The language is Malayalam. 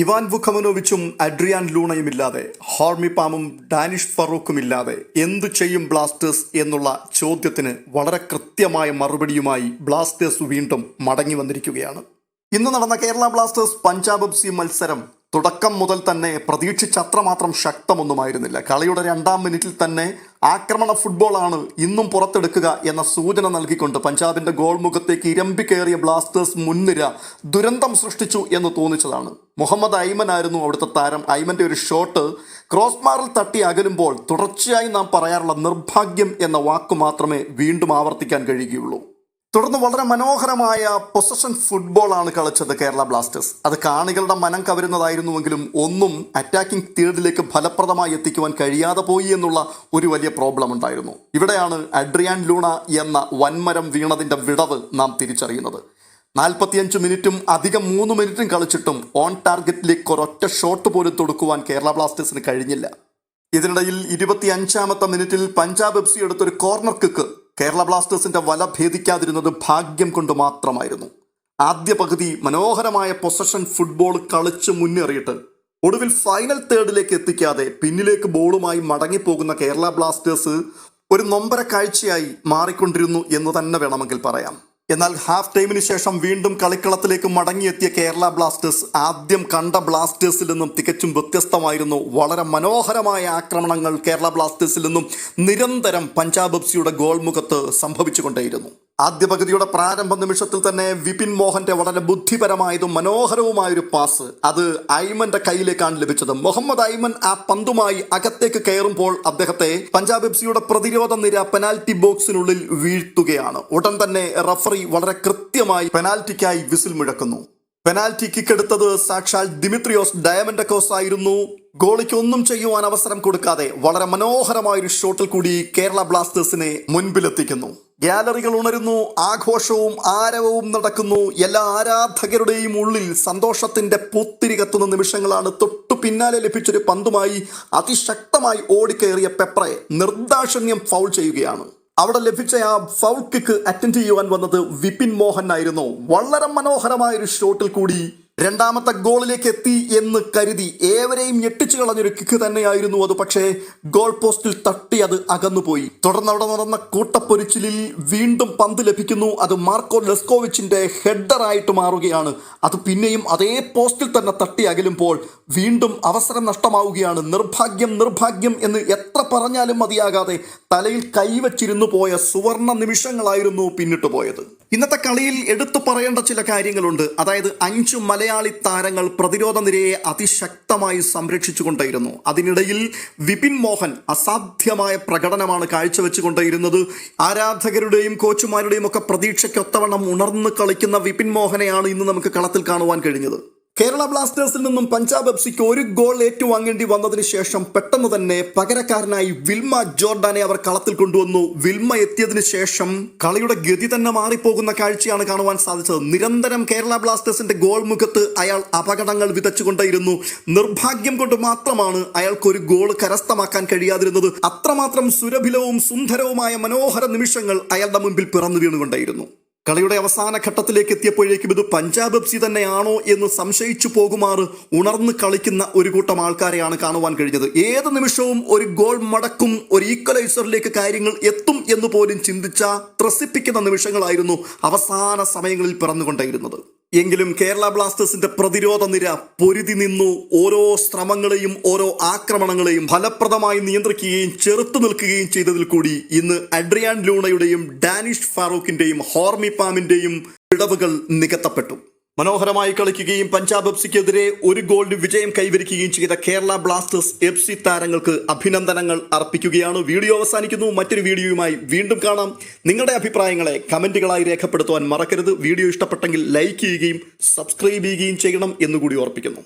ഇവാൻ വുഖമനോവിച്ചും അഡ്രിയാൻ ലൂണയും ഇല്ലാതെ പാമും ഡാനിഷ് ഫറൂഖും ഇല്ലാതെ എന്തു ചെയ്യും ബ്ലാസ്റ്റേഴ്സ് എന്നുള്ള ചോദ്യത്തിന് വളരെ കൃത്യമായ മറുപടിയുമായി ബ്ലാസ്റ്റേഴ്സ് വീണ്ടും മടങ്ങി വന്നിരിക്കുകയാണ്. ഇന്ന് നടന്ന Kerala Blasters Punjab F C മത്സരം തുടക്കം മുതൽ തന്നെ പ്രതീക്ഷിച്ചത്ര മാത്രം ശക്തമൊന്നുമായിരുന്നില്ല. കളിയുടെ രണ്ടാം മിനിറ്റിൽ തന്നെ ആക്രമണ ഫുട്ബോളാണ് ഇന്നും പുറത്തെടുക്കുക എന്ന സൂചന നൽകിക്കൊണ്ട് പഞ്ചാബിന്റെ ഗോൾ മുഖത്തേക്ക് ഇരമ്പി കയറിയ ബ്ലാസ്റ്റേഴ്സ് മുൻനിര ദുരന്തം സൃഷ്ടിച്ചു എന്ന് തോന്നിച്ചതാണ്. മുഹമ്മദ് ഐമൻ ആയിരുന്നു അവിടുത്തെ താരം. ഐമന്റെ ഒരു ഷോട്ട് ക്രോസ് മാറിൽ തട്ടി അകലുമ്പോൾ തുടർച്ചയായി നാം പറയാറുള്ള നിർഭാഗ്യം എന്ന വാക്ക് മാത്രമേ വീണ്ടും ആവർത്തിക്കാൻ കഴിയുകയുള്ളൂ. തുടർന്ന് വളരെ മനോഹരമായ പൊസഷൻ ഫുട്ബോളാണ് കളിച്ചത് കേരള ബ്ലാസ്റ്റേഴ്സ്. അത് കാണികളുടെ മനം കവരുന്നതായിരുന്നുവെങ്കിലും ഒന്നും അറ്റാക്കിംഗ് തീർഡിലേക്ക് ഫലപ്രദമായി എത്തിക്കുവാൻ കഴിയാതെ പോയി എന്നുള്ള ഒരു വലിയ പ്രോബ്ലം ഉണ്ടായിരുന്നു. ഇവിടെയാണ് അഡ്രിയാൻ ലൂണ എന്ന വൻമരം വീണതിന്റെ വിടവ് നാം തിരിച്ചറിയുന്നത്. നാൽപ്പത്തിയഞ്ച് മിനിറ്റും അധികം മൂന്ന് മിനിറ്റും കളിച്ചിട്ടും ഓൺ ടാർഗറ്റിലേക്ക് ഒരൊറ്റ ഷോട്ട് പോലും തൊടുക്കുവാൻ കേരള ബ്ലാസ്റ്റേഴ്സിന് കഴിഞ്ഞില്ല. ഇതിനിടയിൽ ഇരുപത്തി അഞ്ചാമത്തെ മിനിറ്റിൽ പഞ്ചാബ് എഫ് സി എടുത്തൊരു കോർണർ കിക്ക് കേരള ബ്ലാസ്റ്റേഴ്സിന്റെ വല ഭേദിക്കാതിരുന്നത് ഭാഗ്യം കൊണ്ട് മാത്രമായിരുന്നു. ആദ്യ പകുതി മനോഹരമായ പൊസഷൻ ഫുട്ബോൾ കളിച്ച് മുന്നേറിയിട്ട് ഒടുവിൽ ഫൈനൽ തേർഡിലേക്ക് എത്തിക്കാതെ പിന്നിലേക്ക് ബോളുമായി മടങ്ങിപ്പോകുന്ന കേരള ബ്ലാസ്റ്റേഴ്സ് ഒരു നൊമ്പര കാഴ്ചയായി മാറിക്കൊണ്ടിരുന്നു എന്ന് തന്നെ വേണമെങ്കിൽ പറയാം. എന്നാൽ ഹാഫ് ടൈമിന് ശേഷം വീണ്ടും കളിക്കളത്തിലേക്ക് മടങ്ങിയെത്തിയ കേരള ബ്ലാസ്റ്റേഴ്സ് ആദ്യം കണ്ട ബ്ലാസ്റ്റേഴ്സിൽ നിന്നും തികച്ചും വ്യത്യസ്തമായിരുന്നു. വളരെ മനോഹരമായ ആക്രമണങ്ങൾ കേരള ബ്ലാസ്റ്റേഴ്സിൽ നിന്നും നിരന്തരം പഞ്ചാബ് എഫ്സിയുടെ ഗോൾ മുഖത്ത് സംഭവിച്ചുകൊണ്ടേയിരുന്നു. ആദ്യ പകുതിയുടെ പ്രാരംഭ നിമിഷത്തിൽ തന്നെ വിപിൻ മോഹന്റെ വളരെ ബുദ്ധിപരമായതും മനോഹരവുമായ ഒരു പാസ്. അത് ഐമന്റെ കയ്യിലേക്കാണ് ലഭിച്ചത്. മുഹമ്മദ് ഐമൻ ആ പന്തുമായി അകത്തേക്ക് കയറുമ്പോൾ അദ്ദേഹത്തെ പഞ്ചാബ് എഫ് സിയുടെ പ്രതിരോധ നിര പെനാൽറ്റി ബോക്സിനുള്ളിൽ വീഴ്ത്തുകയാണ്. ഉടൻ തന്നെ റഫറി വളരെ കൃത്യമായി പെനാൽറ്റിക്കായി വിസിൽ മുഴക്കുന്നു. പെനാൽറ്റി കിക്ക് എടുത്തത് സാക്ഷാൽ ദിമിത്രിയോസ് ഡയമൻഡക്കോസ് ആയിരുന്നു. ഗോളിക്ക് ഒന്നും ചെയ്യുവാൻ അവസരം കൊടുക്കാതെ വളരെ മനോഹരമായ ഒരു ഷോട്ടിൽ കൂടി കേരള ബ്ലാസ്റ്റേഴ്സിനെ മുൻപിലെത്തിക്കുന്നു. ഗാലറികൾ ഉണരുന്നു ആഘോഷവും ആരവവും നടക്കുന്നു. എല്ലാ ആരാധകരുടെയും ഉള്ളിൽ സന്തോഷത്തിന്റെ പൂത്തിരി കത്തുന്ന നിമിഷങ്ങളാണ് തൊട്ടു പിന്നാലെ ലഭിച്ചൊരു പന്തുമായി അതിശക്തമായി ഓടിക്കയറിയ പെപ്രെ നിർദാക്ഷിണ്യം ഫൗൾ ചെയ്യുകയാണ്. അവിടെ ലഭിച്ച ആ ഫൗൾ കിക്ക് അറ്റൻഡ് ചെയ്യുവാൻ വന്നത് വിപിൻ മോഹൻ ആയിരുന്നു. വളരെ മനോഹരമായ ഒരു ഷോട്ടിൽ കൂടി രണ്ടാമത്തെ ഗോളിലേക്ക് എത്തി എന്ന് കരുതി ഏവരെയും ഞെട്ടിച്ചു കളഞ്ഞൊരു കിക്ക് തന്നെയായിരുന്നു അത്. പക്ഷേ ഗോൾ പോസ്റ്റിൽ തട്ടി അത് അകന്നുപോയി. തുടർന്ന് അവിടെ നടന്ന കൂട്ടപ്പൊരിച്ചിലിൽ വീണ്ടും പന്ത് ലഭിക്കുന്നു. അത് മാർക്കോ ലെസ്കോവിച്ചിന്റെ ഹെഡറായിട്ട് മാറുകയാണ്. അത് പിന്നെയും അതേ പോസ്റ്റിൽ തന്നെ തട്ടി അകലുമ്പോൾ വീണ്ടും അവസരം നഷ്ടമാവുകയാണ്. നിർഭാഗ്യം നിർഭാഗ്യം എന്ന് എത്ര പറഞ്ഞാലും മതിയാകാതെ തലയിൽ കൈവച്ചിരുന്നു പോയ സുവർണ നിമിഷങ്ങളായിരുന്നു പിന്നിട്ടു പോയത്. ഇന്നത്തെ കളിയിൽ എടുത്തു പറയേണ്ട ചില കാര്യങ്ങളുണ്ട്. അതായത് അഞ്ചു മലയാളി താരങ്ങൾ പ്രതിരോധ നിരയെ അതിശക്തമായി സംരക്ഷിച്ചുകൊണ്ടേയിരുന്നു. അതിനിടയിൽ വിപിൻ മോഹൻ അസാധ്യമായ പ്രകടനമാണ് കാഴ്ചവെച്ചുകൊണ്ടേയിരുന്നത്. ആരാധകരുടെയും കോച്ചുമാരുടെയും ഒക്കെ പ്രതീക്ഷയ്ക്കൊത്തവണ്ണം ഉണർന്ന് കളിക്കുന്ന വിപിൻ മോഹനെയാണ് ഇന്ന് നമുക്ക് കളത്തിൽ കാണുവാൻ കഴിഞ്ഞത്. കേരള ബ്ലാസ്റ്റേഴ്സിൽ നിന്നും പഞ്ചാബ് എഫ്സിക്ക് ഒരു ഗോൾ ഏറ്റുവാങ്ങേണ്ടി വന്നതിന് ശേഷം പെട്ടെന്ന് തന്നെ പകരക്കാരനായി വിൽമ ജോർഡാനെ അവർ കളത്തിൽ കൊണ്ടുവന്നു. വിൽമ എത്തിയതിനു ശേഷം കളിയുടെ ഗതി തന്നെ മാറിപ്പോകുന്ന കാഴ്ചയാണ് കാണുവാൻ സാധിച്ചത്. നിരന്തരം കേരള ബ്ലാസ്റ്റേഴ്സിന്റെ ഗോൾ മുഖത്ത് അയാൾ അപകടങ്ങൾ വിതച്ചുകൊണ്ടേയിരുന്നു. നിർഭാഗ്യം കൊണ്ട് മാത്രമാണ് അയാൾക്ക് ഒരു ഗോൾ കരസ്ഥമാക്കാൻ കഴിയാതിരുന്നത്. അത്രമാത്രം സുരഭിലവും സുന്ദരവുമായ മനോഹര നിമിഷങ്ങൾ അയാളുടെ മുമ്പിൽ പിറന്നു വീണുകൊണ്ടേയിരുന്നു. കളിയുടെ അവസാന ഘട്ടത്തിലേക്ക് എത്തിയപ്പോഴേക്കും ഇത് പഞ്ചാബ് എഫ് സി തന്നെയാണോ എന്ന് സംശയിച്ചു പോകുമാർ ഉണർന്ന് കളിക്കുന്ന ഒരു കൂട്ടം ആൾക്കാരെയാണ് കാണുവാൻ കഴിഞ്ഞത്. ഏത് നിമിഷവും ഒരു ഗോൾ മടക്കും ഒരു ഈക്വലൈസറിലേക്ക് കാര്യങ്ങൾ എത്തും എന്ന് പോലും ചിന്തിച്ച ത്രസിപ്പിക്കുന്ന നിമിഷങ്ങളായിരുന്നു അവസാന സമയങ്ങളിൽ പിറന്നുകൊണ്ടേയിരുന്നത്. എങ്കിലും കേരള ബ്ലാസ്റ്റേഴ്സിന്റെ പ്രതിരോധ നിര പൊരുതി നിന്നു ഓരോ ശ്രമങ്ങളെയും ഓരോ ആക്രമണങ്ങളെയും ഫലപ്രദമായി നിയന്ത്രിക്കുകയും ചെറുത്തു നിൽക്കുകയും ചെയ്തതിൽ കൂടി ഇന്ന് അഡ്രിയാൻ ലൂണയുടെയും ഡാനിഷ് ഫാറൂഖിന്റെയും ഹോർമിപാമിന്റെയും വിടവുകൾ നികത്തപ്പെട്ടു. മനോഹരമായി കളിക്കുകയും പഞ്ചാബ് എഫ് സിക്കെതിരെ ഒരു ഗോളിന് വിജയം കൈവരിക്കുകയും ചെയ്ത കേരള ബ്ലാസ്റ്റേഴ്സ് എഫ് സി താരങ്ങൾക്ക് അഭിനന്ദനങ്ങൾ അർപ്പിക്കുകയാണ്. വീഡിയോ അവസാനിക്കുന്നു. മറ്റൊരു വീഡിയോയുമായി വീണ്ടും കാണാം. നിങ്ങളുടെ അഭിപ്രായങ്ങളെ കമന്റുകളായി രേഖപ്പെടുത്തുവാൻ മറക്കരുത്. വീഡിയോ ഇഷ്ടപ്പെട്ടെങ്കിൽ ലൈക്ക് ചെയ്യുകയും സബ്സ്ക്രൈബ് ചെയ്യുകയും ചെയ്യണം എന്നുകൂടി ഓർപ്പിക്കുന്നു.